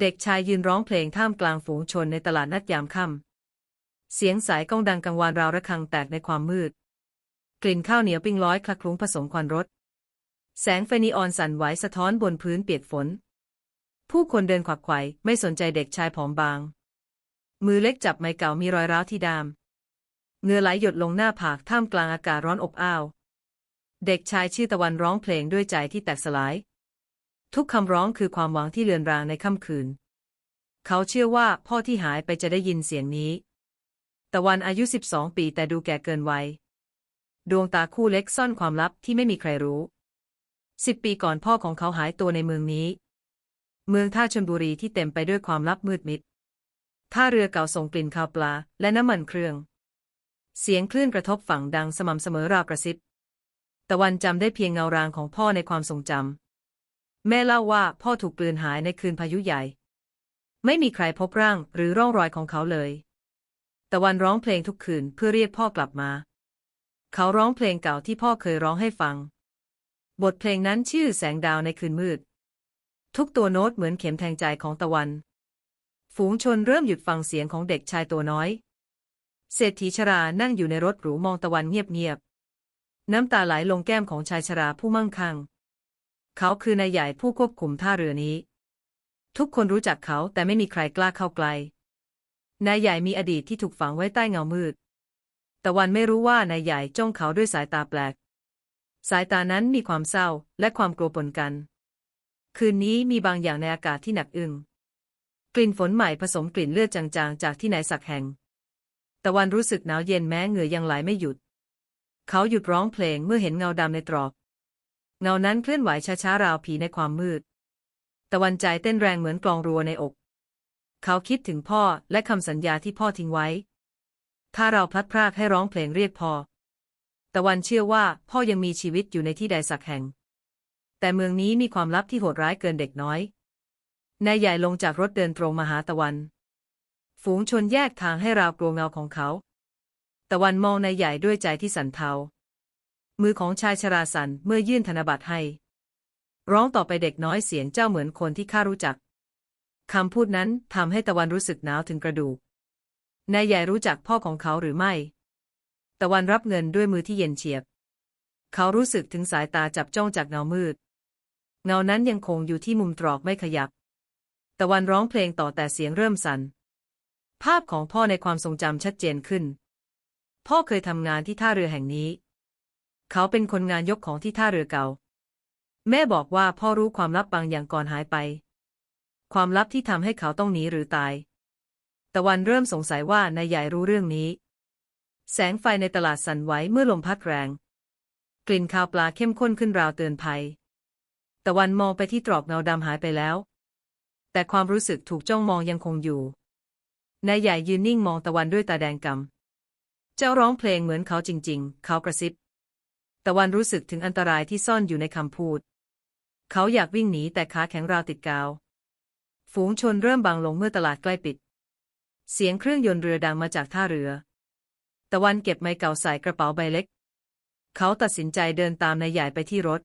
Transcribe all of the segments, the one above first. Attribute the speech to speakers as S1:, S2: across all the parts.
S1: เด็กชายยืนร้องเพลงท่ามกลางฝูงชนในตลาดนัดยามค่ำ เสียงสายก้องดังกังวานราวระฆังแตกในความมืด กลิ่นข้าวเหนียวปิ้งร้อยคละคลุ้งผสมควันรถ แสงไฟนีออนสั่นไหวสะท้อนบนพื้นเปียกฝน ผู้คนเดินขวักไขว่ไม่สนใจเด็กชายผอมบาง มือเล็กจับไม้เก่ามีรอยร้าวที่ดามเงื่อไหลหยดลงหน้าผากท่ามกลางอากาศร้อนอบอ้าว เด็กชายชื่อตะวันร้องเพลงด้วยใจที่แตกสลาย ทุกคำร้องคือความหวังที่เลือนรางในค่ำคืน เขาเชื่อว่าพ่อที่หายไปจะได้ยินเสียงนี้ ตะวันอายุ 12 ปีแต่ดูแก่เกินวัย ดวงตาคู่เล็กซ่อนความลับที่ไม่มีใครรู้ สิบปีก่อนพ่อของเขาหายตัวในเมืองนี้ เมืองท่าชลบุรีที่เต็มไปด้วยความลับมืดมิด ท่าเรือเก่าส่งกลิ่นคาวปลาและน้ำมันเครื่อง เสียงคลื่นกระทบฝั่งดังสม่ำเสมอราวกระซิบ ตะวันจำได้เพียงเงารางของพ่อในความทรงจำ แม่เล่าว่าพ่อถูกปืนหายในคืนพายุใหญ่ ไม่มีใครพบร่างหรือร่องรอยของเขาเลยตะวันร้องเพลงทุกคืนเพื่อเรียกพ่อกลับมา เขาร้องเพลงเก่าที่พ่อเคยร้องให้ฟัง บทเพลงนั้นชื่อแสงดาวในคืนมืด ทุกตัวโน้ตเหมือนเข็มแทงใจของตะวัน ฝูงชนเริ่มหยุดฟังเสียงของเด็กชายตัวน้อย เศรษฐีชรานั่งอยู่ในรถหรูมองตะวันเงียบๆน้ำตาไหลลงแก้มของชายชราผู้มั่งคั่ง เขาคือนายใหญ่ผู้ควบคุมท่าเรือนี้ ทุกคนรู้จักเขาแต่ไม่มีใครกล้าเข้าใกล้นายใหญ่มีอดีตที่ถูกฝังไว้ใต้เงามืดตะวันไม่รู้ว่านายใหญ่จ้องเขาด้วยสายตาแปลก สายตานั้นมีความเศร้าและความกลัวปนกัน คืนนี้มีบางอย่างในอากาศที่หนักอึ้งกลิ่นฝนใหม่ผสมกลิ่นเลือดจางๆ จากที่ไหนสักแห่ง ตะวันรู้สึกหนาวเย็นแม้เหงื่อยังไหลไม่หยุด เขาหยุดร้องเพลงเมื่อเห็นเงาดำในตรอก เงานั้นเคลื่อนไหวช้าๆราวผีในความมืด ตะวันใจเต้นแรงเหมือนกลองรัวในอก เขาคิดถึงพ่อและคำสัญญาที่พ่อทิ้งไว้ ถ้าเราพลัดพรากให้ร้องเพลงเรียกพ่อตะวันเชื่อว่าพ่อยังมีชีวิตอยู่ในที่ใดสักแห่ง แต่เมืองนี้มีความลับที่โหดร้ายเกินเด็กน้อย นายใหญ่ลงจากรถเดินตรงมาหาตะวัน ฝูงชนแยกทางให้ราวกลัวเงาของเขา ตะวันมองนายใหญ่ด้วยใจที่สั่นเทา มือของชายชราสันเมื่อยื่นธนบัตรให้ ร้องต่อไปเด็กน้อยเสียงเจ้าเหมือนคนที่ข้ารู้จักคำพูดนั้นทำให้ตะวันรู้สึกหนาวถึงกระดูกนายใหญ่รู้จักพ่อของเขาหรือไม่ ตะวันรับเงินด้วยมือที่เย็นเฉียบ เขารู้สึกถึงสายตาจับจ้องจากเงามืด เงานั้นยังคงอยู่ที่มุมตรอกไม่ขยับ ตะวันร้องเพลงต่อแต่เสียงเริ่มสัน่น ภาพของพ่อในความทรงจำชัดเจนขึ้น พ่อเคยทำงานที่ท่าเรือแห่งนี้ เขาเป็นคนงานยกของที่ท่าเรือเก่า แม่บอกว่าพ่อรู้ความลับบางอย่างก่อนหายไป ความลับที่ทำให้เขาต้องหนีหรือตาย ตะวันเริ่มสงสัยว่านายใหญ่รู้เรื่องนี้ แสงไฟในตลาดสั่นไหวเมื่อลมพัดแรง กลิ่นคาวปลาเข้มข้นขึ้นราวเตือนภัย ตะวันมองไปที่ตรอกเงาดำหายไปแล้ว แต่ความรู้สึกถูกจ้องมองยังคงอยู่ นายใหญ่ยืนนิ่งมองตะวันด้วยตาแดงกำเจ้าร้องเพลงเหมือนเขาจริง ๆ เขากระซิบ ตะวันรู้สึกถึงอันตรายที่ซ่อนอยู่ในคำพูด เขาอยากวิ่งหนีแต่ขาแข็งราวติดกาว ฝูงชนเริ่มบางลงเมื่อตลาดใกล้ปิด เสียงเครื่องยนต์เรือดังมาจากท่าเรือ ตะวันเก็บไม้เก่าใส่กระเป๋าใบเล็ก เขาตัดสินใจเดินตามนายใหญ่ไปที่รถ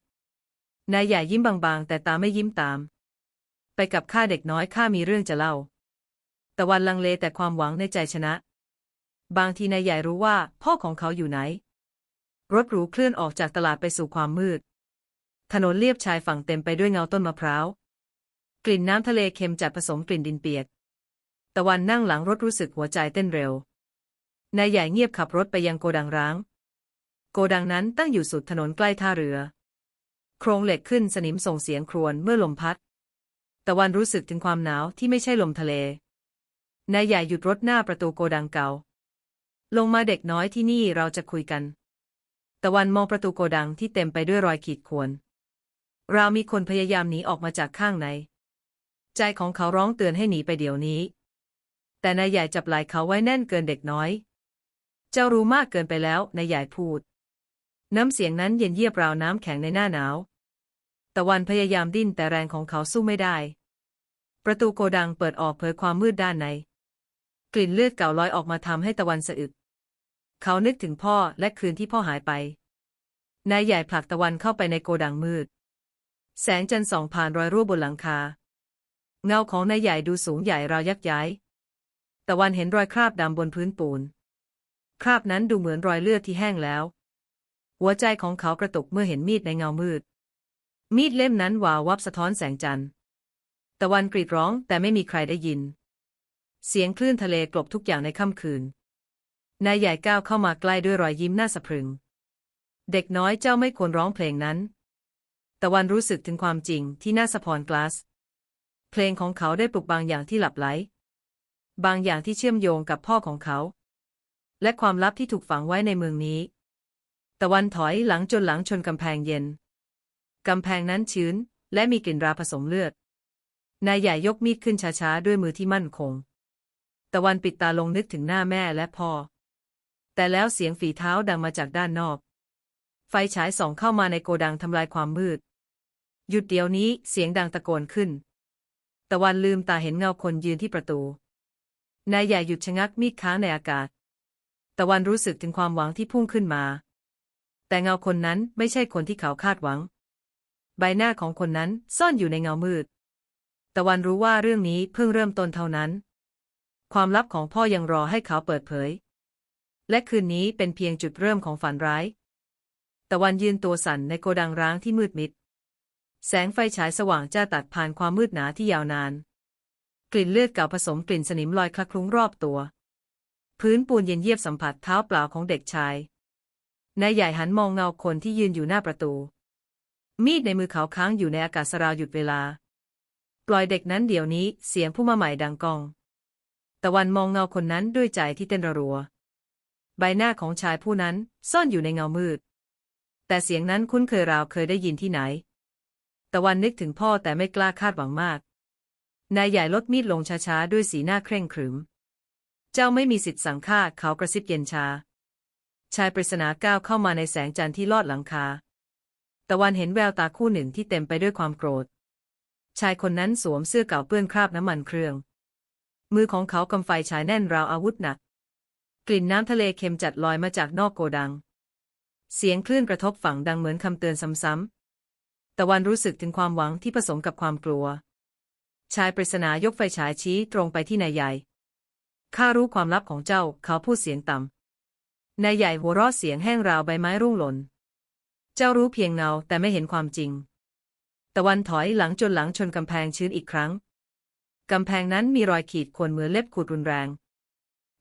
S1: นายใหญ่ยิ้มบางๆ แต่ตาไม่ยิ้มตาม ไปกับข้าเด็กน้อยข้ามีเรื่องจะเล่า ตะวันลังเลแต่ความหวังในใจชนะ บางทีนายใหญ่รู้ว่าพ่อของเขาอยู่ไหน รถหรูเคลื่อนออกจากตลาดไปสู่ความมืด ถนนเลียบชายฝั่งเต็มไปด้วยเงาต้นมะพร้าว กลิ่นน้ำทะเลเค็มจัดผสมกลิ่นดินเปียก ตะวันนั่งหลังรถรู้สึกหัวใจเต้นเร็ว นายใหญ่เงียบขับรถไปยังโกดังร้าง โกดังนั้นตั้งอยู่สุดถนนใกล้ท่าเรือ โครงเหล็กขึ้นสนิมส่งเสียงครวญเมื่อลมพัด ตะวันรู้สึกถึงความหนาวที่ไม่ใช่ลมทะเล นายใหญ่หยุดรถหน้าประตูโกดังเก่า ลงมาเด็กน้อยที่นี่เราจะคุยกัน ตะวันมองประตูโกดังที่เต็มไปด้วยรอยขีดข่วนเรามีคนพยายามหนีออกมาจากข้างใน ใจของเขาร้องเตือนให้หนีไปเดี๋ยวนี้ แต่นายใหญ่จับไหล่เขาไว้แน่นเกินเด็กน้อย เจ้ารู้มากเกินไปแล้วนายใหญ่พูด น้ำเสียงนั้นเย็นเยียบราวน้ำแข็งในหน้าหนาว ตะวันพยายามดิ้นแต่แรงของเขาสู้ไม่ได้ ประตูโกดังเปิดออกเผยความมืดด้านใน กลิ่นเลือดเก่าลอยออกมาทำให้ตะวันสะอึก เขานึกถึงพ่อและคืนที่พ่อหายไป นายใหญ่ผลักตะวันเข้าไปในโกดังมืด แสงจันทร์ส่องผ่านรอยรั่วบนหลังคา เงาของนายใหญ่ดูสูงใหญ่ราวยักษ์ย้าย ตะวันเห็นรอยคราบดำบนพื้นปูน คราบนั้นดูเหมือนรอยเลือดที่แห้งแล้ว หัวใจของเขากระตุกเมื่อเห็นมีดในเงามืด มีดเล่มนั้นวาววับสะท้อนแสงจันทร์ ตะวันกรีดร้องแต่ไม่มีใครได้ยิน เสียงคลื่นทะเลกลบทุกอย่างในค่ำคืน นายใหญ่ก้าวเข้ามาใกล้ด้วยรอยยิ้มน่าสะพรึง เด็กน้อยเจ้าไม่ควรร้องเพลงนั้น ตะวันรู้สึกถึงความจริงที่น่าสะพรกลาส เพลงของเขาได้ปลุกบางอย่างที่หลับไหล บางอย่างที่เชื่อมโยงกับพ่อของเขา และความลับที่ถูกฝังไว้ในเมืองนี้ ตะวันถอยหลังจนหลังชนกำแพงเย็น กำแพงนั้นชื้น และมีกลิ่นราผสมเลือด นายใหญ่ยกมีดขึ้นช้าๆด้วยมือที่มั่นคง ตะวันปิดตาลงนึกถึงหน้าแม่และพ่อ แต่แล้วเสียงฝีเท้าดังมาจากด้านนอก ไฟฉายส่องเข้ามาในโกดังทำลายความมืด หยุดเดี๋ยวนี้เสียงดังตะโกนขึ้น ตะวันลืมตาเห็นเงาคนยืนที่ประตู นายใหญ่หยุดชะงักมีดค้างในอากาศ ตะวันรู้สึกถึงความหวังที่พุ่งขึ้นมา แต่เงาคนนั้นไม่ใช่คนที่เขาคาดหวัง ใบหน้าของคนนั้นซ่อนอยู่ในเงามืด ตะวันรู้ว่าเรื่องนี้เพิ่งเริ่มต้นเท่านั้น ความลับของพ่อยังรอให้เขาเปิดเผย และคืนนี้เป็นเพียงจุดเริ่มของฝันร้ายตะวันยืนตัวสั่นในโกดังร้างที่มืดมิด แสงไฟฉายสว่างจ้าตัดผ่านความมืดหนาที่ยาวนาน กลิ่นเลือดเก่าผสมกลิ่นสนิมลอยคละคลุ้งรอบตัว พื้นปูนเย็นเยียบสัมผัสเท้าเปล่าของเด็กชาย นายใหญ่หันมองเงาคนที่ยืนอยู่หน้าประตู มีดในมือเขาค้างอยู่ในอากาศสราวหยุดเวลา ปล่อยเด็กนั้นเดี๋ยวนี้เสียงผู้มาใหม่ดังกอง ตะวันมองเงาคนนั้นด้วยใจที่เต้นระรัว ใบหน้าของชายผู้นั้นซ่อนอยู่ในเงามืด แต่เสียงนั้นคุ้นเคยราวเคยได้ยินที่ไหน ตะวันนึกถึงพ่อแต่ไม่กล้าคาดหวังมาก นายใหญ่ลดมีดลงช้าๆ ด้วยสีหน้าเคร่งขรึม เจ้าไม่มีสิทธิ์สั่งฆ่าเขากระซิบเย็นชา ชายปริศนาก้าวเข้ามาในแสงจันทร์ที่ลอดหลังคา ตะวันเห็นแววตาคู่หนึ่งที่เต็มไปด้วยความโกรธ ชายคนนั้นสวมเสื้อเก่าเปื้อนคราบน้ำมันเครื่อง มือของเขากำไฟฉายแน่นราวอาวุธหนัก กลิ่นน้ำทะเลเค็มจัดลอยมาจากนอกโกดัง เสียงคลื่นกระทบฝั่งดังเหมือนคำเตือนซ้ำๆตะวันรู้สึกถึงความหวังที่ผสมกับความกลัว ชายปริศนายกไฟฉายชี้ตรงไปที่นายใหญ่ ข้ารู้ความลับของเจ้า เขาพูดเสียงต่ำ นายใหญ่หัวเราะเสียงแห้งราวใบไม้ร่วงหล่น เจ้ารู้เพียงเงาแต่ไม่เห็นความจริง ตะวันถอยหลังจนหลังชนกำแพงชื้นอีกครั้ง กำแพงนั้นมีรอยขีดข่วนเหมือนเล็บขูดรุนแรง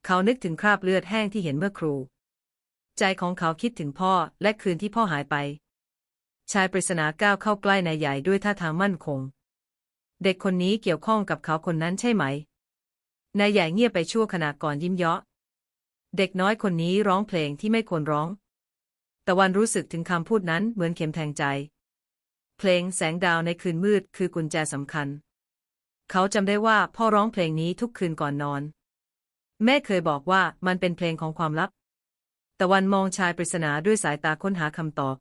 S1: เขานึกถึงคราบเลือดแห้งที่เห็นเมื่อครู ใจของเขาคิดถึงพ่อและคืนที่พ่อหายไป ชายปริศนาก้าวเข้าใกล้นายใหญ่ด้วยท่าทางมั่นคง เด็กคนนี้เกี่ยวข้องกับเขาคนนั้นใช่ไหม นายใหญ่เงียบไปชั่วขณะก่อนยิ้มเยาะ เด็กน้อยคนนี้ร้องเพลงที่ไม่ควรร้องตะวันรู้สึกถึงคำพูดนั้นเหมือนเข็มแทงใจ เพลงแสงดาวในคืนมืดคือกุญแจสำคัญ เขาจำได้ว่าพ่อร้องเพลงนี้ทุกคืนก่อนนอน แม่เคยบอกว่ามันเป็นเพลงของความลับ ตะวันมองชายปริศนาด้วยสายตาค้นหาคำตอบ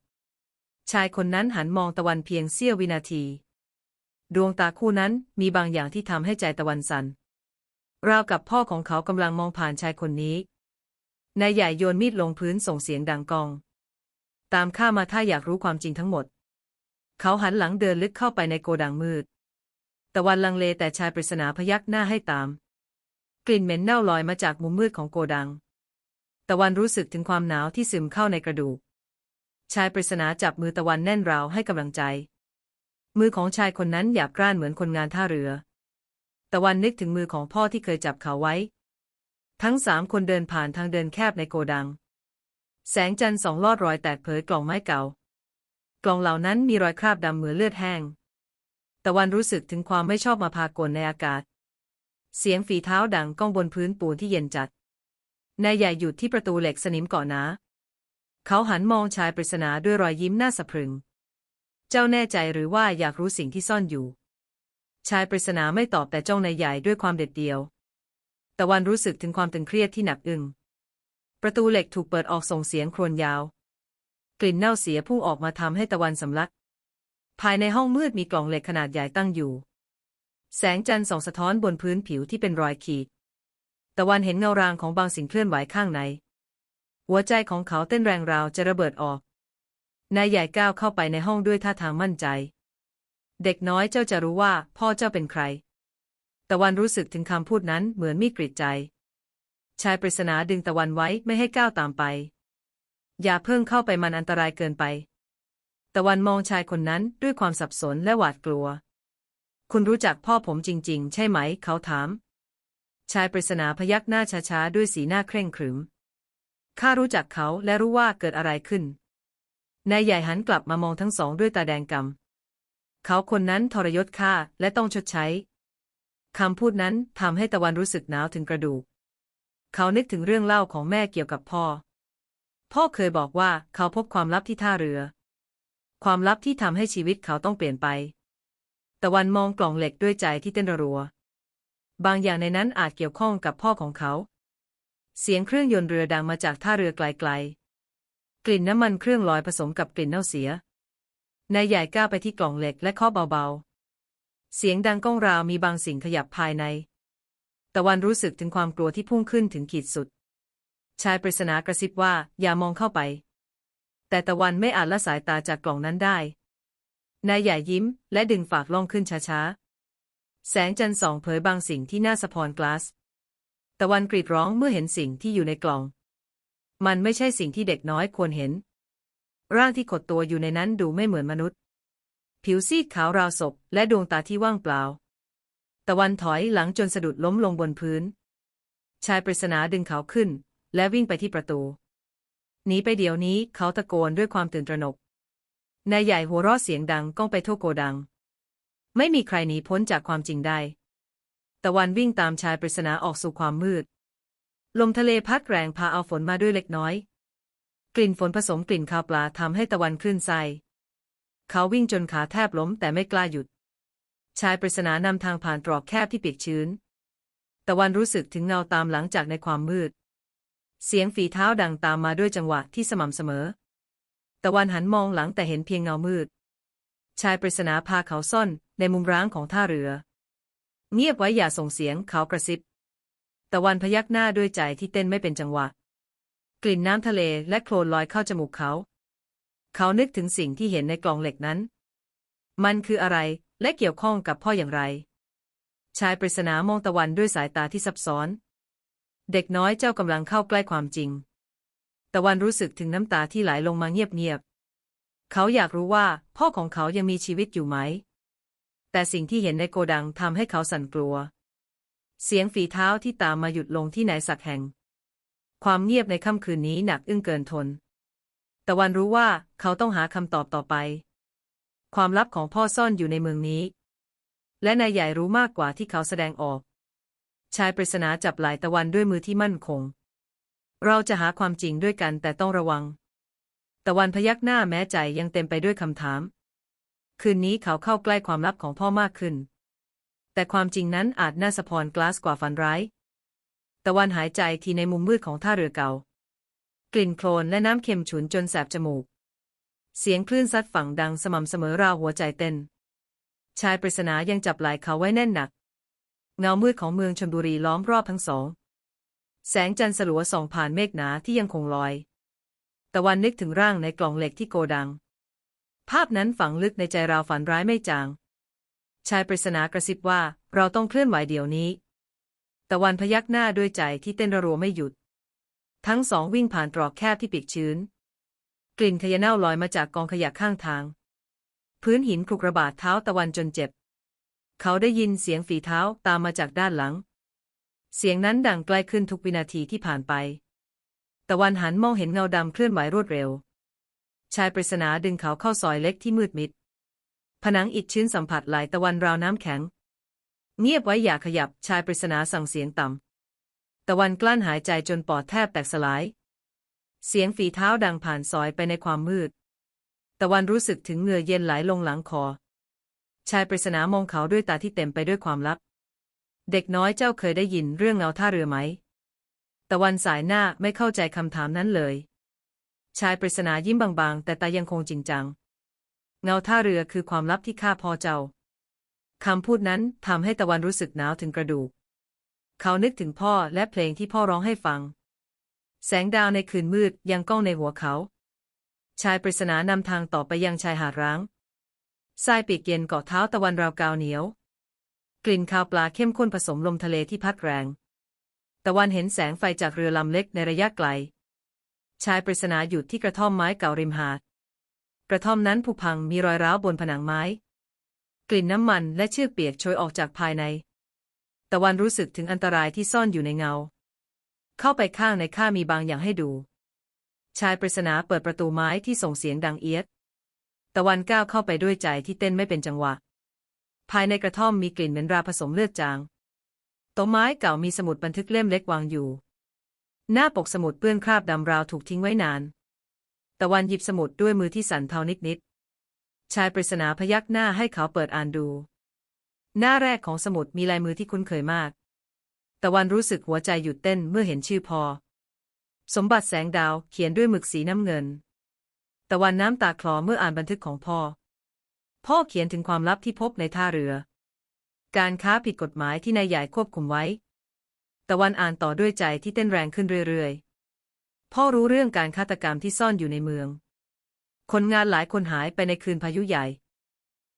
S1: ชายคนนั้นหันมองตะวันเพียงเสี้ยววินาที ดวงตาคู่นั้นมีบางอย่างที่ทำให้ใจตะวันสัน่นราวกับพ่อของเขากำลังมองผ่านชายคนนี้ นายใหญ่โยนมีดลงพื้นส่งเสียงดังกอง ตามข้ามาถ้าอยากรู้ความจริงทั้งหมด เขาหันหลังเดินลึกเข้าไปในโกดังมืด ตะวันลังเลแต่ชายปริศนาพยักหน้าให้ตาม กลิ่นเหม็นเน่าลอยมาจากมุมมืดของโกดัง ตะวันรู้สึกถึงความหนาวที่ซึมเข้าในกระดูก ชายปริศนาจับมือตะวันแน่นราวให้กำลังใจ มือของชายคนนั้นหยาบกร้านเหมือนคนงานท่าเรือ ตะวันนึกถึงมือของพ่อที่เคยจับเขาไว้ ทั้งสามคนเดินผ่านทางเดินแคบในโกดัง แสงจันทร์สองลอดรอยแตกเผยกล่องไม้เก่า กล่องเหล่านั้นมีรอยคราบดำเหมือนเลือดแห้ง ตะวันรู้สึกถึงความไม่ชอบมาพากลในอากาศ เสียงฝีเท้าดังก้องบนพื้นปูนที่เย็นจัด นายใหญ่หยุดที่ประตูเหล็กสนิมเกาะนาเขาหันมองชายปริศนาด้วยรอยยิ้มน่าสะพรึง เจ้าแน่ใจหรือว่าอยากรู้สิ่งที่ซ่อนอยู่ ชายปริศนาไม่ตอบแต่จ้องนายใหญ่ด้วยความเด็ดเดียว ตะวันรู้สึกถึงความตึงเครียดที่หนักอึ้ง ประตูเหล็กถูกเปิดออกส่งเสียงโครวญยาว กลิ่นเน่าเสียพุ่งออกมาทำให้ตะวันสำลัก ภายในห้องมืดมีกล่องเหล็กขนาดใหญ่ตั้งอยู่ แสงจันทร์ส่องสะท้อนบนพื้นผิวที่เป็นรอยขีด ตะวันเห็นเงารางของบางสิ่งเคลื่อนไหวข้างใน หัวใจของเขาเต้นแรงราวจะระเบิดออก นายใหญ่ก้าวเข้าไปในห้องด้วยท่าทางมั่นใจ เด็กน้อยเจ้าจะรู้ว่าพ่อเจ้าเป็นใคร ตะวันรู้สึกถึงคำพูดนั้นเหมือนมีกรีดใจ ชายปริศนาดึงตะวันไว้ไม่ให้ก้าวตามไป อย่าเพิ่งเข้าไปมันอันตรายเกินไป ตะวันมองชายคนนั้นด้วยความสับสนและหวาดกลัว คุณรู้จักพ่อผมจริง ๆ ใช่ไหม เขาถาม ชายปริศนาพยักหน้าช้าๆ ด้วยสีหน้าเคร่งขรึม ข้ารู้จักเขาและรู้ว่าเกิดอะไรขึ้น นายใหญ่หันกลับมามองทั้งสองด้วยตาแดงกำ เขาคนนั้นทรยศข้าและต้องชดใช้ คำพูดนั้นทำให้ตะวันรู้สึกหนาวถึงกระดูก เขานึกถึงเรื่องเล่าของแม่เกี่ยวกับพ่อ พ่อเคยบอกว่าเขาพบความลับที่ท่าเรือ ความลับที่ทำให้ชีวิตเขาต้องเปลี่ยนไป ตะวันมองกล่องเหล็กด้วยใจที่เต้นรัว บางอย่างในนั้นอาจเกี่ยวข้องกับพ่อของเขา เสียงเครื่องยนต์เรือดังมาจากท่าเรือไกลๆ กลิ่นน้ำมันเครื่องลอยผสมกับกลิ่นเน่าเสีย นายใหญ่ก้าวไปที่กล่องเหล็กและเคาะเบาๆ เสียงดังก้องราวมีบางสิ่งขยับภายใน ตะวันรู้สึกถึงความกลัวที่พุ่งขึ้นถึงขีดสุด ชายปริศนากระซิบว่าอย่ามองเข้าไป แต่ตะวันไม่อาจละสายตาจากกล่องนั้นได้ นายใหญ่ยิ้ม และดึงฝากล่องขึ้นช้าๆ แสงจันทร์ส่องเผยบางสิ่งที่น่าสะพรกลาส ตะวันกรีดร้องเมื่อเห็นสิ่งที่อยู่ในกล่อง มันไม่ใช่สิ่งที่เด็กน้อยควรเห็น ร่างที่ขดตัวอยู่ในนั้นดูไม่เหมือนมนุษย์ ผิวซีดขาวราวศพ และดวงตาที่ว่างเปล่า ตะวันถอยหลังจนสะดุดล้มลงบนพื้น ชายปริศนาดึงเขาขึ้น และวิ่งไปที่ประตู หนีไปเดี๋ยวนี้เขาตะโกนด้วยความตื่นตระหนก นายใหญ่หัวเราะเสียงดังก้องไปทั่วโกดัง ไม่มีใครหนีพ้นจากความจริงได้ ตะวันวิ่งตามชายปริศนาออกสู่ความมืด ลมทะเลพัดแรงพาเอาฝนมาด้วยเล็กน้อย กลิ่นฝนผสมกลิ่นคาวปลาทำให้ตะวันคลื่นไส้เขาวิ่งจนขาแทบล้มแต่ไม่กล้าหยุด ชายปริศนานำทางผ่านตรอกแคบที่เปียกชื้น ตะวันรู้สึกถึงเงาตามหลังจากในความมืด เสียงฝีเท้าดังตามมาด้วยจังหวะที่สม่ำเสมอ ตะวันหันมองหลังแต่เห็นเพียงเงามืด ชายปริศนาพาเขาซ่อนในมุมร้างของท่าเรือ เงียบไว้อย่าส่งเสียงเขากระซิบ ตะวันพยักหน้าด้วยใจที่เต้นไม่เป็นจังหวะ กลิ่นน้ำทะเลและโคลนลอยเข้าจมูกเขา เขานึกถึงสิ่งที่เห็นในกล่องเหล็กนั้น มันคืออะไรและเกี่ยวข้องกับพ่ออย่างไร ชายปริศนามองตะวันด้วยสายตาที่ซับซ้อน เด็กน้อยเจ้ากำลังเข้าใกล้ความจริง ตะวันรู้สึกถึงน้ำตาที่ไหลลงมาเงียบๆ เขาอยากรู้ว่าพ่อของเขายังมีชีวิตอยู่ไหม แต่สิ่งที่เห็นในโกดังทำให้เขาสั่นกลัว เสียงฝีเท้าที่ตามมาหยุดลงที่ไหนสักแห่ง ความเงียบในค่ำคืนนี้หนักอึ้งเกินทน ตะวันรู้ว่าเขาต้องหาคำตอบต่อไป ความลับของพ่อซ่อนอยู่ในเมืองนี้ และนายใหญ่รู้มากกว่าที่เขาแสดงออก ชายปริศนาจับไหล่ตะวันด้วยมือที่มั่นคง เราจะหาความจริงด้วยกันแต่ต้องระวัง ตะวันพยักหน้าแม้ใจยังเต็มไปด้วยคำถาม คืนนี้เขาเข้าใกล้ความลับของพ่อมากขึ้น แต่ความจริงนั้นอาจน่าสะพรกลาสกว่าฝันร้าย ตะวันหายใจทีในมุมมืดของท่าเรือเก่า กลิ่นโคลนและน้ำเค็มฉุนจนแสบจมูก เสียงคลื่นซัดฝั่งดังสม่ำเสมอราวหัวใจเต้น ชายปริศนายังจับไหล่เขาไว้แน่นหนัก เงามืดของเมืองชลบุรีล้อมรอบทั้งสอง แสงจันทร์สลัวส่องผ่านเมฆหนาที่ยังคงลอย ตะวันนึกถึงร่างในกล่องเหล็กที่โกดัง ภาพนั้นฝังลึกในใจเราฝันร้ายไม่จาง ชายปริศนากระซิบว่าเราต้องเคลื่อนไหวเดี๋ยวนี้ ตะวันพยักหน้าด้วยใจที่เต้นระรัวไม่หยุด ทั้งสองวิ่งผ่านตรอกแคบที่ปีกชื้น กลิ่นขยะเน่าลอยมาจากกองขยะข้างทาง พื้นหินคลุกระบาดเท้าตะวันจนเจ็บ เขาได้ยินเสียงฝีเท้าตามมาจากด้านหลัง เสียงนั้นดังใกล้ขึ้นทุกวินาทีที่ผ่านไป ตะวันหันมองเห็นเงาดำเคลื่อนไหวรวดเร็ว ชายปริศนาดึงเขาเข้าซอยเล็กที่มืดมิด ผนังอิฐชื้นสัมผัสไหลตะวันราวน้ำแข็ง เงียบไว้อย่าขยับ ชายปริศนาสั่งเสียงต่ำ ตะวันกลั้นหายใจจนปอดแทบแตกสลาย เสียงฝีเท้าดังผ่านซอยไปในความมืด ตะวันรู้สึกถึงเหงื่อเย็นไหลลงหลังคอ ชายปริศนามองเขาด้วยตาที่เต็มไปด้วยความลับ เด็กน้อยเจ้าเคยได้ยินเรื่องเงาท่าเรือไหม ตะวันสายหน้าไม่เข้าใจคำถามนั้นเลย ชายปริศนายิ้มบางๆ แต่ตายังคงจริงจัง เงาท่าเรือคือความลับที่ข้าพอเจ้า คำพูดนั้นทำให้ตะวันรู้สึกหนาวถึงกระดูก เขานึกถึงพ่อและเพลงที่พ่อร้องให้ฟัง แสงดาวในคืนมืดยังก้องในหัวเขา ชายปริศนานำทางต่อไปยังชายหาดร้างทรายปีกเย็นเกาะเท้าตะวันราวกาวเหนียว กลิ่นคาวปลาเข้มข้นผสมลมทะเลที่พัดแรง ตะวันเห็นแสงไฟจากเรือลำเล็กในระยะไกล ชายปริศนาหยุดที่กระท่อมไม้เก่าริมหาด กระท่อมนั้นผุพังมีรอยร้าวบนผนังไม้ กลิ่นน้ำมันและเชือกเปียกโชยออกจากภายใน ตะวันรู้สึกถึงอันตรายที่ซ่อนอยู่ในเงา เข้าไปข้างในข้ามีบางอย่างให้ดู ชายปริศนาเปิดประตูไม้ที่ส่งเสียงดังเอียด ตะวันก้าวเข้าไปด้วยใจที่เต้นไม่เป็นจังหวะ ภายในกระท่อมมีกลิ่นเหม็นราผสมเลือดจางโต๊ะไม้เก่ามีสมุดบันทึกเล่มเล็กวางอยู่ หน้าปกสมุดเปื้อนคราบดำราวถูกทิ้งไว้นาน ตะวันหยิบสมุดด้วยมือที่สั่นเทานิดๆ ชายปริศนาพยักหน้าให้เขาเปิดอ่านดู หน้าแรกของสมุดมีลายมือที่คุ้นเคยมาก ตะวันรู้สึกหัวใจหยุดเต้นเมื่อเห็นชื่อพอ สมบัติแสงดาวเขียนด้วยหมึกสีน้ำเงิน ตะวันน้ำตาคลอเมื่ออ่านบันทึกของพ่อ พ่อเขียนถึงความลับที่พบในท่าเรือ การค้าผิดกฎหมายที่นายใหญ่ควบคุมไว้ ตะวันอ่านต่อด้วยใจที่เต้นแรงขึ้นเรื่อยๆ พ่อรู้เรื่องการฆาตกรรมที่ซ่อนอยู่ในเมือง คนงานหลายคนหายไปในคืนพายุใหญ่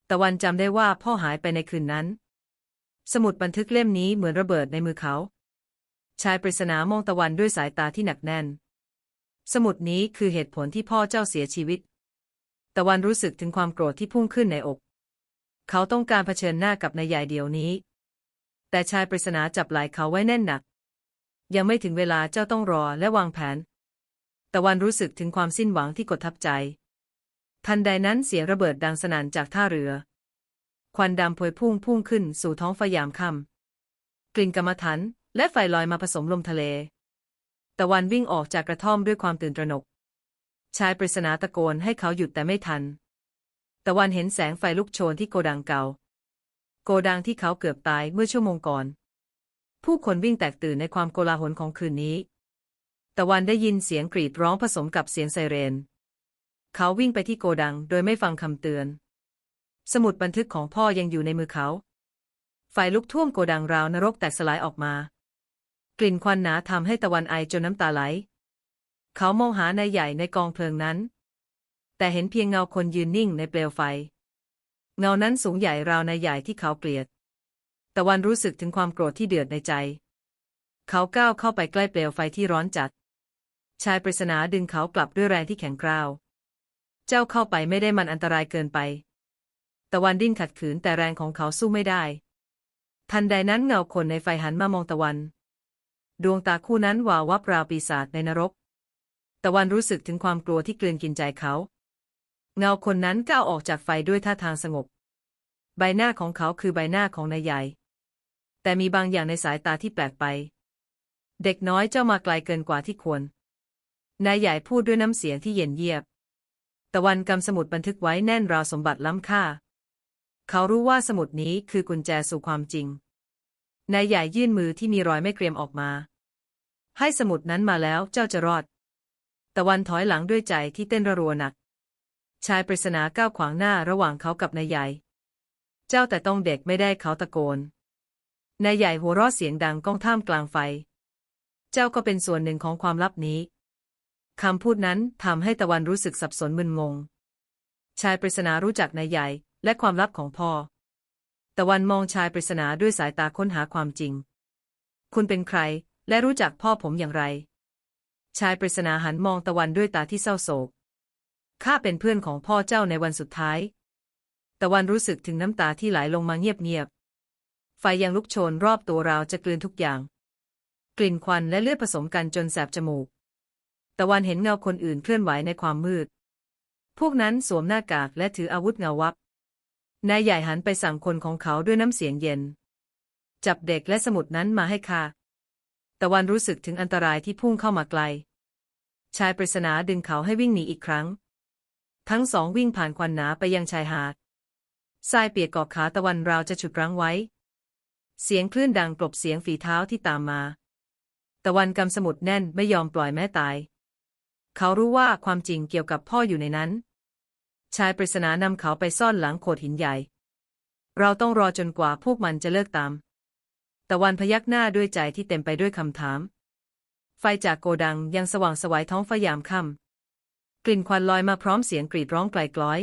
S1: ตะวันจำได้ว่าพ่อหายไปในคืนนั้น สมุดบันทึกเล่มนี้เหมือนระเบิดในมือเขา ชายปริศนามองตะวันด้วยสายตาที่หนักแน่น สมุดนี้คือเหตุผลที่พ่อเจ้าเสียชีวิต ตะวันรู้สึกถึงความโกรธที่พุ่งขึ้นในอก เขาต้องการเผชิญหน้ากับนายใหญ่เดียวนี้ แต่ชายปริศนาจับไหล่เขาไว้แน่นหนัก ยังไม่ถึงเวลาเจ้าต้องรอและวางแผน ตะวันรู้สึกถึงความสิ้นหวังที่กดทับใจ ทันใดนั้นเสียงระเบิดดังสนั่นจากท่าเรือ ควันดำพวยพุ่งพุ่งขึ้นสู่ท้องฟ้ายามค่ำกลิ่นกรรมฐานและไฟลอยมาผสมลมทะเล ตะวันวิ่งออกจากกระท่อมด้วยความตื่นตระหนก ชายปริศนาตะโกนให้เขาหยุดแต่ไม่ทัน ตะวันเห็นแสงไฟลุกโชนที่โกดังเก่า โกดังที่เขาเกือบตายเมื่อชั่วโมงก่อน ผู้คนวิ่งแตกตื่นในความโกลาหลของคืนนี้ ตะวันได้ยินเสียงกรีดร้องผสมกับเสียงไซเรน เขาวิ่งไปที่โกดังโดยไม่ฟังคำเตือน สมุดบันทึกของพ่อยังอยู่ในมือเขา ไฟลุกท่วมโกดังราวนรกแตกสลายออกมา กลิ่นควันหนาทำให้ตะวันไอจนน้ำตาไหล เขามองหานายใหญ่ในกองเพลิงนั้น แต่เห็นเพียงเงาคนยืนนิ่งในเปลวไฟ เงานั้นสูงใหญ่ราวนายใหญ่ที่เขาเกลียด ตะวันรู้สึกถึงความโกรธที่เดือดในใจ เขาก้าวเข้าไปใกล้เปลวไฟที่ร้อนจัด ชายปริศนาดึงเขากลับด้วยแรงที่แข็งกร้าว เจ้าเข้าไปไม่ได้มันอันตรายเกินไป ตะวันดิ้นขัดขืนแต่แรงของเขาสู้ไม่ได้ ทันใดนั้นเงาคนในไฟหันมามองตะวัน ดวงตาคู่นั้นวาววับราวปีศาจในนรก ตะวันรู้สึกถึงความกลัวที่กลืนกินใจเขา เงาคนนั้นก้าวออกจากไฟด้วยท่าทางสงบ ใบหน้าของเขาคือใบหน้าของนายใหญ่ แต่มีบางอย่างในสายตาที่แปลกไป เด็กน้อยเจ้ามาไกลเกินกว่าที่ควร นายใหญ่พูดด้วยน้ำเสียงที่เย็นเยียบ ตะวันกำสมุดบันทึกไว้แน่นราวสมบัติล้ำค่า เขารู้ว่าสมุดนี้คือกุญแจสู่ความจริง นายใหญ่ยื่นมือที่มีรอยไม่เกรียมออกมา ให้สมุดนั้นมาแล้วเจ้าจะรอด ตะวันถอยหลังด้วยใจที่เต้นระรัวหนัก ชายปริศนาก้าวขวางหน้าระหว่างเขากับนายใหญ่ เจ้าแต่ต้องเด็กไม่ได้เขาตะโกน นายใหญ่หัวเราะเสียงดังก้องท่ามกลางไฟ เจ้าก็เป็นส่วนหนึ่งของความลับนี้คำพูดนั้นทำให้ตะวันรู้สึกสับสนมึนงง ชายปริศนารู้จักนายใหญ่และความลับของพ่อ ตะวันมองชายปริศนาด้วยสายตาค้นหาความจริง คุณเป็นใครและรู้จักพ่อผมอย่างไร ชายปริศนาหันมองตะวันด้วยตาที่เศร้าโศก ข้าเป็นเพื่อนของพ่อเจ้าในวันสุดท้าย ตะวันรู้สึกถึงน้ำตาที่ไหลลงมาเงียบๆ ไฟยังลุกโชนรอบตัวราวจะกลืนทุกอย่าง กลิ่นควันและเลือดผสมกันจนแสบจมูก ตะวันเห็นเงาคนอื่นเคลื่อนไหวในความมืด พวกนั้นสวมหน้ากากและถืออาวุธเงาวับ นายใหญ่หันไปสั่งคนของเขาด้วยน้ำเสียงเย็น จับเด็กและสมุดนั้นมาให้ข้า ตะวันรู้สึกถึงอันตรายที่พุ่งเข้ามาไกล ชายปริศนาดึงเขาให้วิ่งหนีอีกครั้ง ทั้งสองวิ่งผ่านควันหนาไปยังชายหาดทรายเปียกเกาะขาตะวันราวจะฉุดรั้งไว้ เสียงคลื่นดังกลบเสียงฝีเท้าที่ตามมา ตะวันกำสมุดแน่นไม่ยอมปล่อยแม้ตาย เขารู้ว่าความจริงเกี่ยวกับพ่ออยู่ในนั้น ชายปริศนานำเขาไปซ่อนหลังโขดหินใหญ่ เราต้องรอจนกว่าพวกมันจะเลิกตาม ตะวันพยักหน้าด้วยใจที่เต็มไปด้วยคำถาม ไฟจากโกดังยังสว่างสวัยท้องฟ้ายามค่ำกลิ่นควันลอยมาพร้อมเสียงกรีดร้องไกลกล้อย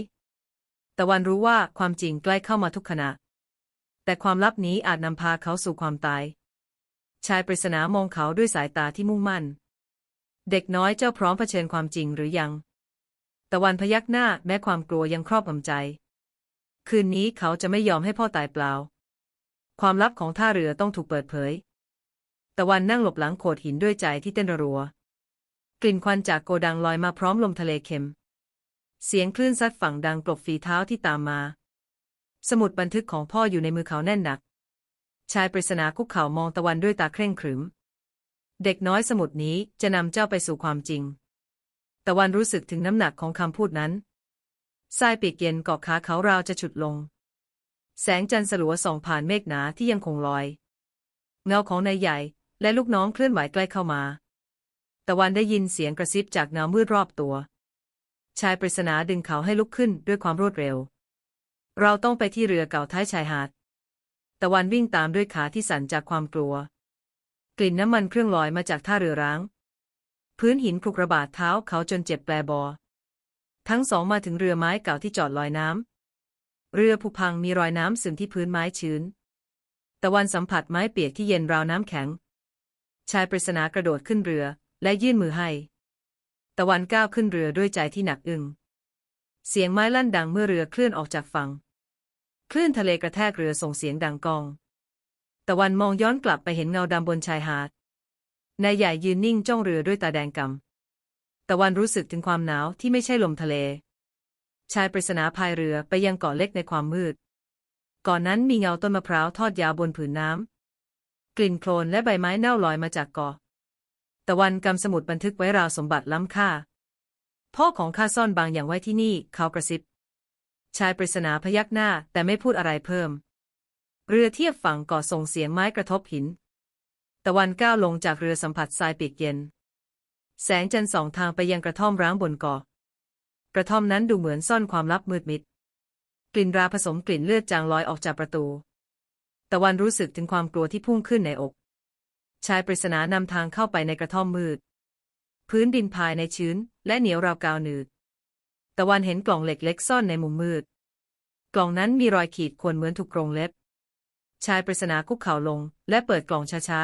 S1: ตะวันรู้ว่าความจริงใกล้เข้ามาทุกขณะ แต่ความลับนี้อาจนำพาเขาสู่ความตาย ชายปริศนามองเขาด้วยสายตาที่มุ่งมั่น เด็กน้อยเจ้าพร้อมเผชิญความจริงหรือยัง ตะวันพยักหน้าแม้ความกลัวยังครอบงำใจ คืนนี้เขาจะไม่ยอมให้พ่อตายเปล่า ความลับของท่าเรือต้องถูกเปิดเผย ตะวันนั่งหลบหลังโขดหินด้วยใจที่เต้นรัว กลิ่นควันจากโกดังลอยมาพร้อมลมทะเลเค็ม เสียงคลื่นซัดฝั่งดังกลบฝีเท้าที่ตามมา สมุดบันทึกของพ่ออยู่ในมือเขาแน่นหนัก ชายปริศนาคุกเข่ามองตะวันด้วยตาเคร่งขรึม เด็กน้อยสมุดนี้จะนำเจ้าไปสู่ความจริง ตะวันรู้สึกถึงน้ำหนักของคำพูดนั้นทรายปีกเย็นเกาะขาเขาราวจะฉุดลง แสงจันทร์สลัวส่องผ่านเมฆหนาที่ยังคงลอย เงาของนายใหญ่และลูกน้องเคลื่อนไหวใกล้เข้ามาตะวันได้ยินเสียงกระซิบจากเงามืดรอบตัว ชายปริศนาดึงเขาให้ลุกขึ้นด้วยความรวดเร็ว เราต้องไปที่เรือเก่าท้ายชายหาด ตะวันวิ่งตามด้วยขาที่สั่นจากความกลัว กลิ่นน้ำมันเครื่องลอยมาจากท่าเรือร้าง พื้นหินคลุกระบาดเท้าเขาจนเจ็บแปรบอ ทั้งสองมาถึงเรือไม้เก่าที่จอดลอยน้ำ เรือผุพังมีรอยน้ำซึมที่พื้นไม้ชื้น ตะวันสัมผัสไม้เปียกที่เย็นราวน้ำแข็ง ชายปริศนากระโดดขึ้นเรือและยื่นมือให้ ตะวันก้าวขึ้นเรือด้วยใจที่หนักอึ้ง เสียงไม้ลั่นดังเมื่อเรือเคลื่อนออกจากฝั่ง คลื่นทะเลกระแทกเรือส่งเสียงดังกอง ตะวันมองย้อนกลับไปเห็นเงาดำบนชายหาด นายใหญ่ยืนนิ่งจ้องเรือด้วยตาแดงกำตะวันรู้สึกถึงความหนาวที่ไม่ใช่ลมทะเล ชายปริศนาพายเรือไปยังเกาะเล็กในความมืด ก่อนนั้นมีเงาต้นมะพร้าวทอดยาวบนผืนน้ำ กลิ่นโคลนและใบไม้เน่าลอยมาจากเกาะ ตะวันกำสมุดบันทึกไว้ราวสมบัติล้ำค่า พ่อของข้าซ่อนบางอย่างไว้ที่นี่ เขากระซิบ ชายปริศนาพยักหน้าแต่ไม่พูดอะไรเพิ่ม เรือเทียบฝั่งก่อส่งเสียงไม้กระทบหิน ตะวันก้าวลงจากเรือสัมผัสทรายเปียกเย็น แสงจันทร์ส่องทางไปยังกระท่อมร้างบนเกาะ กระท่อมนั้นดูเหมือนซ่อนความลับมืดมิด กลิ่นราผสมกลิ่นเลือดจางลอยออกจากประตู ตะวันรู้สึกถึงความกลัวที่พุ่งขึ้นในอก ชายปริศนานำทางเข้าไปในกระท่อมมืด พื้นดินภายในชื้น และเหนียวราวกาวหนืด ตะวันเห็นกล่องเหล็กเล็กซ่อนในมุมมืด กล่องนั้นมีรอยขีดข่วนเหมือนถูกกรงเล็บ ชายปริศนาคุกเข่าลง และเปิดกล่องช้า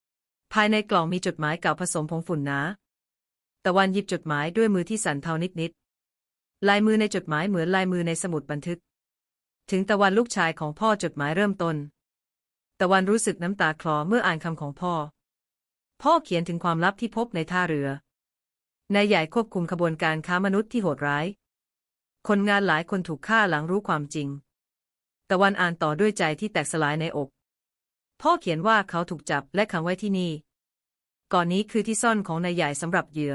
S1: ๆ ภายในกล่องมีจดหมายเก่าผสมผงฝุ่นหนา ตะวันหยิบจดหมายด้วยมือที่สั่นเทานิดๆ ลายมือในจดหมายเหมือนลายมือในสมุดบันทึก ถึงตะวันลูกชายของพ่อจดหมายเริ่มต้น ตะวันรู้สึกน้ำตาคลอเมื่ออ่านคำของพ่อ พ่อเขียนถึงความลับที่พบในท่าเรือนายใหญ่ควบคุมขบวนการค้ามนุษย์ที่โหดร้าย คนงานหลายคนถูกฆ่าหลังรู้ความจริง ตะวันอ่านต่อด้วยใจที่แตกสลายในอก พ่อเขียนว่าเขาถูกจับและขังไว้ที่นี่ ก่อนนี้คือที่ซ่อนของนายใหญ่สำหรับเหยื่อ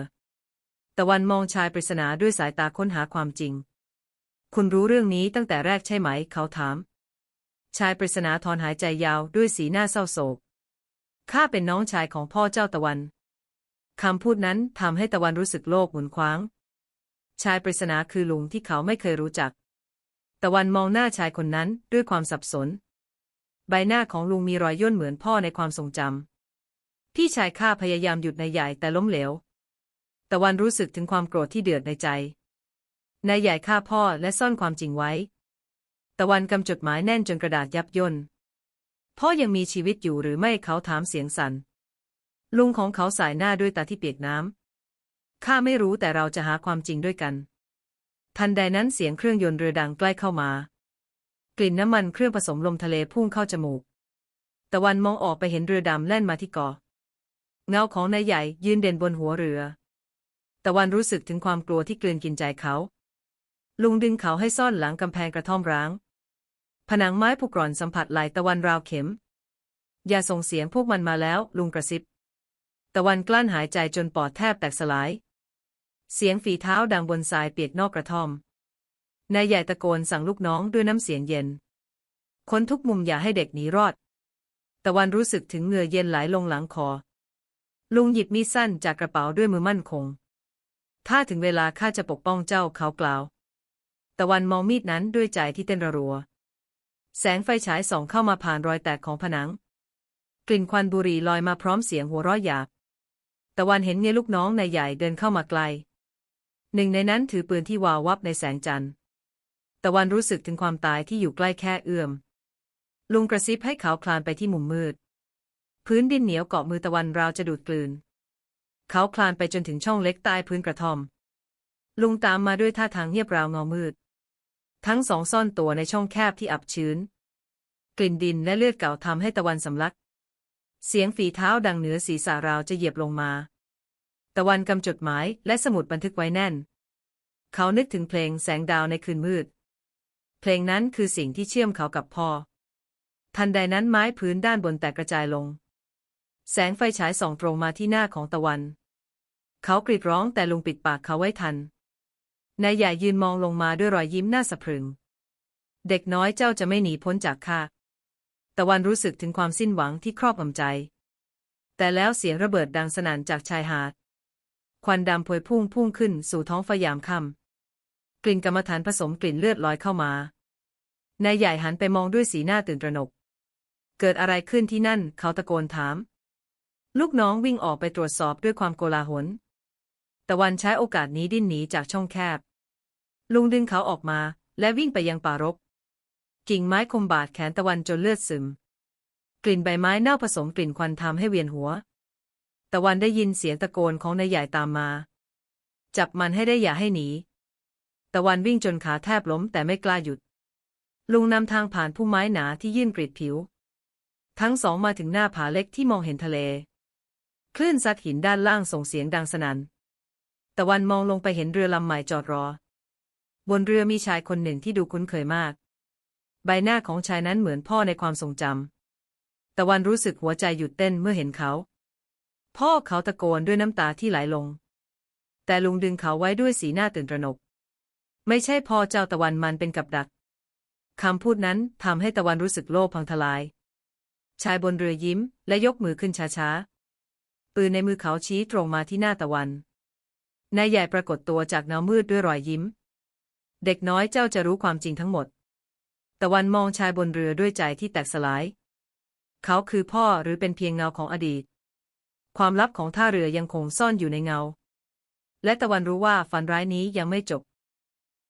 S1: ตะวันมองชายปริศนาด้วยสายตาค้นหาความจริง คุณรู้เรื่องนี้ตั้งแต่แรกใช่ไหม เขาถาม ชายปริศนาถอนหายใจยาวด้วยสีหน้าเศร้าโศก ข้าเป็นน้องชายของพ่อเจ้าตะวัน คำพูดนั้นทำให้ตะวันรู้สึกโลกหมุนคว้าง ชายปริศนาคือลุงที่เขาไม่เคยรู้จัก ตะวันมองหน้าชายคนนั้นด้วยความสับสน ใบหน้าของลุงมีรอยย่นเหมือนพ่อในความทรงจำพี่ชายข้าพยายามหยุดนายใหญ่แต่ล้มเหลว ตะวันรู้สึกถึงความโกรธที่เดือดในใจ นายใหญ่ฆ่าพ่อและซ่อนความจริงไว้ ตะวันกำจดหมายแน่นจนกระดาษยับย่นพ่อยังมีชีวิตอยู่หรือไม่เขาถามเสียงสัน่น ลุงของเขาสายหน้าด้วยตาที่เปียกน้ำ ข้าไม่รู้แต่เราจะหาความจริงด้วยกัน ทันใดนั้นเสียงเครื่องยนต์เรือดังใกล้เข้ามา กลิ่นน้ำมันเครื่องผสมลมทะเลพุ่งเข้าจมูก ตะวันมองออกไปเห็นเรือดำแล่นมาที่เกาะ เงาของนายใหญ่ยืนเด่นบนหัวเรือ ตะวันรู้สึกถึงความกลัวที่กลืนกินใจเขา ลุงดึงเขาให้ซ่อนหลังกำแพงกระท่อมร้าง ผนังไม้ผุกร่อนสัมผัสไหลตะวันราวเข็ม อย่าส่งเสียงพวกมันมาแล้ว ลุงกระซิบ ตะวันกลั้นหายใจจนปอดแทบแตกสลาย เสียงฝีเท้าดังบนทรายเปียกนอกกระท่อม นายใหญ่ตะโกนสั่งลูกน้องด้วยน้ำเสียงเย็น คนทุกมุมอย่าให้เด็กหนีรอด ตะวันรู้สึกถึงเหงื่อเย็นไหลลงหลังคอ ลุงหยิบมีดสั้นจากกระเป๋าด้วยมือมั่นคง ถ้าถึงเวลาข้าจะปกป้องเจ้าเขากล่าวตะวันมองมีดนั้นด้วยใจที่เต้นระรัว แสงไฟฉายส่องเข้ามาผ่านรอยแตกของผนัง กลิ่นควันบุหรี่ลอยมาพร้อมเสียงหัวเราะหยาบตะวันเห็นเงยลูกน้องนายใหญ่เดินเข้ามาไกล หนึ่งในนั้นถือปืนที่วาววับในแสงจันทร์ตะวันรู้สึกถึงความตายที่อยู่ใกล้แค่เอื้อม ลุงกระซิบให้เขาคลานไปที่มุมมืด พื้นดินเหนียวเกาะมือตะวันราวจะดูดกลืน เขาคลานไปจนถึงช่องเล็กใต้พื้นกระท่อม ลุงตามมาด้วยท่าทางเงียบราวเงามืด ทั้งสองซ่อนตัวในช่องแคบที่อับชื้น กลิ่นดินและเลือดเก่าทำให้ตะวันสำลัก เสียงฝีเท้าดังเหนือศีรษะราวจะเหยียบลงมา ตะวันกำจดหมายและสมุดบันทึกไว้แน่น เขานึกถึงเพลงแสงดาวในคืนมืด เพลงนั้นคือสิ่งที่เชื่อมเขากับพ่อทันใดนั้นไม้พื้นด้านบนแตกกระจายลง แสงไฟฉายส่องตรงมาที่หน้าของตะวัน เขากรีดร้องแต่ลุงปิดปากเขาไว้ทัน นายใหญ่ยืนมองลงมาด้วยรอยยิ้มหน้าสะพรึง เด็กน้อยเจ้าจะไม่หนีพ้นจากข้า ตะวันรู้สึกถึงความสิ้นหวังที่ครอบงำใจ แต่แล้วเสียงระเบิดดังสนั่นจากชายหาด ควันดำพวยพุ่งพุ่งขึ้นสู่ท้องฟ้ายามค่ำ กลิ่นกรรมฐานผสมกลิ่นเลือดลอยเข้ามานายใหญ่หันไปมองด้วยสีหน้าตื่นตระหนก เกิดอะไรขึ้นที่นั่น เขาตะโกนถาม ลูกน้องวิ่งออกไปตรวจสอบด้วยความโกลาหลตะวันใช้โอกาสนี้ดิ้นหนีจากช่องแคบ ลุงดึงเขาออกมา และวิ่งไปยังป่ารก กิ่งไม้คมบาดแขนตะวันจนเลือดซึม กลิ่นใบไม้เน่าผสมกลิ่นควันทำให้เวียนหัว ตะวันได้ยินเสียงตะโกนของนายใหญ่ตามมา จับมันให้ได้อย่าให้หนี ตะวันวิ่งจนขาแทบล้มแต่ไม่กล้าหยุด ลุงนำทางผ่านพุ่มไม้หนาที่ยื่นกรีดผิว ทั้งสองมาถึงหน้าผาเล็กที่มองเห็นทะเล คลื่นซัดหินด้านล่างส่งเสียงดังสนัน่นตะวันมองลงไปเห็นเรือลำใหม่จอดรอ บนเรือมีชายคนหนึ่งที่ดูคุ้นเคยมาก ใบหน้าของชายนั้นเหมือนพ่อในความทรงจำตะวันรู้สึกหัวใจหยุดเต้นเมื่อเห็นเขา พ่อเขาตะโกนด้วยน้ำตาที่ไหลลง แต่ลุงดึงเขาไว้ด้วยสีหน้าตื่นตระหนก ไม่ใช่พ่อเจ้าตะวันมันเป็นกับดักคำพูดนั้นทำให้ตะวันรู้สึกโลภพังทลาย ชายบนเรือยิ้มและยกมือขึ้นช้าๆ ปืนในมือเขาชี้ตรงมาที่หน้าตะวัน นายใหญ่ปรากฏตัวจากเงามืดด้วยรอยยิ้ม เด็กน้อยเจ้าจะรู้ความจริงทั้งหมด ตะวันมองชายบนเรือด้วยใจที่แตกสลาย เขาคือพ่อหรือเป็นเพียงเงาของอดีต ความลับของท่าเรือยังคงซ่อนอยู่ในเงา และตะวันรู้ว่าฝันร้ายนี้ยังไม่จบ